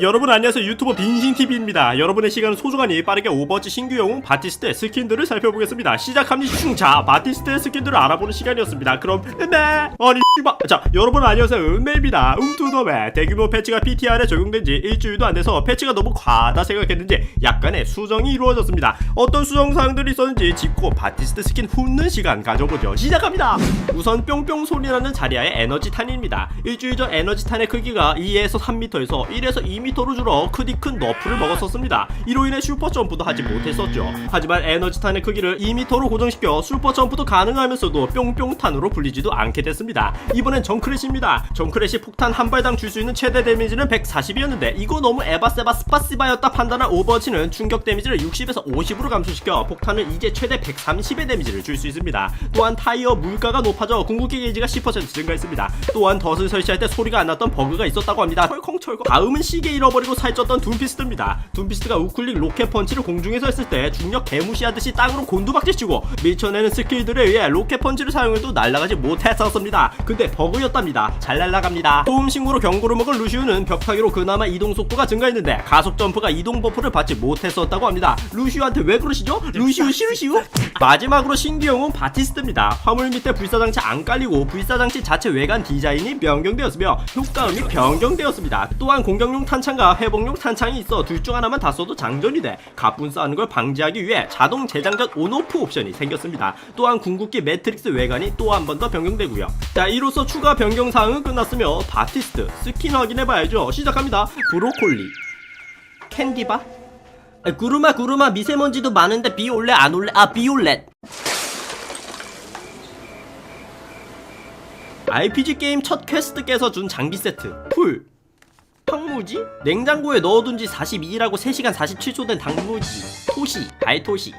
여러분 안녕하세요. 유튜버 빈신TV입니다. 여러분의 시간은 소중하니 빠르게 오버워치 신규 영웅 바티스트의 스킨들을 살펴보겠습니다. 시작합니다. 자 바티스트의 스킨들을 알아보는 시간이었습니다. 그럼 음메! 아니 씨발 자 여러분 안녕하세요. 음메입니다. 음투더메 대규모 패치가 PTR에 적용된 지 일주일도 안 돼서 패치가 너무 과하다 생각했는지 약간의 수정이 이루어졌습니다. 어떤 수정사항들이 있었는지 짚고 바티스트 스킨 훑는 시간 가져보죠. 시작합니다. 우선 뿅뿅 소리나는 자리아의 에너지 탄입니다. 일주일 전 에너지 탄의 크기가 2에서 3m에서 1에서 2m 로 줄어 크디 큰 너프를 먹었었습니다. 이로 인해 슈퍼 점프도 하지 못했었죠. 하지만 에너지 탄의 크기를 2m로 고정시켜 슈퍼 점프도 가능하면서도 뿅뿅탄으로 불리지도 않게 됐습니다. 이번엔 정크래시입니다. 정크래시 폭탄 한 발당 줄 수 있는 최대 데미지는 140이었는데 이거 너무 에바세바 스파시바였다 판단한 오버워치는 충격 데미지를 60에서 50으로 감소시켜 폭탄은 이제 최대 130의 데미지를 줄 수 있습니다. 또한 타이어 물가가 높아져 궁극기 게이지가 10% 증가했습니다. 또한 덫을 설치할 때 소리가 안 났던 버그가 있었다고 합니다. 철컹철컹 다음은 시계 잃어버리고 살쪘던 둠피스트입니다. 둠피스트가 우클릭 로켓 펀치를 공중에서 했을 때 중력 개무시하듯이 땅으로 곤두박질치고 밀쳐내는 스킬들에 의해 로켓 펀치를 사용해도 날아가지 못했었습니다. 근데 버그였답니다. 잘 날아갑니다. 소음 신고로 경고를 먹은 루시우는 벽타기로 그나마 이동 속도가 증가했는데 가속 점프가 이동 버프를 받지 못했었다고 합니다. 루시우한테 왜 그러시죠? 루시우 시루시우? 마지막으로 영웅 바티스트입니다. 화물 밑에 불사장치 안 깔리고 불사장치 자체 외관 디자인이 변경되었으며 효과음이 변경되었습니다. 또한 공격용 탄 창과 회복용 탄창이 있어 둘 중 하나만 다 써도 장전이 돼. 가뿐 싸는 걸 방지하기 위해 자동 재장전 온오프 옵션이 생겼습니다. 또한 궁극기 매트릭스 외관이 또 한 번 더 변경되고요. 자 이로써 추가 변경 사항은 끝났으며 바티스트 스킨 확인해봐야죠. 시작합니다. 브로콜리. 캔디바? 아, 구르마 구르마 미세먼지도 많은데 비 올래 안 올래 아 비올렛. RPG 게임 첫 퀘스트 깨서 준 장비 세트. 풀 황무지? 냉장고에 넣어둔 지 42일하고 3시간 47초 된 당무지. 토시 발토시.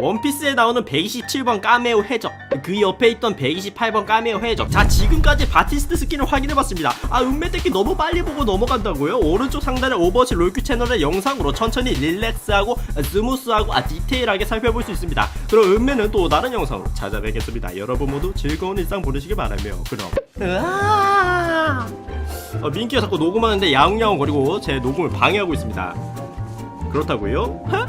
원피스에 나오는 127번 까메오 해적. 그 옆에 있던 128번 까메오 해적. 자 지금까지 바티스트 스킨을 확인해봤습니다. 아 은메떼기 너무 빨리 보고 넘어간다고요? 오른쪽 상단의 오버워치 롤큐 채널의 영상으로 천천히 릴렉스하고 스무스하고 아 디테일하게 살펴볼 수 있습니다. 그럼 은메는 또 다른 영상으로 찾아뵙겠습니다. 여러분 모두 즐거운 일상 보내시기 바라며. 그럼. 으아 어, 민키가 자꾸 녹음하는데 야옹야옹 거리고 제 녹음을 방해하고 있습니다 그렇다고요? 하?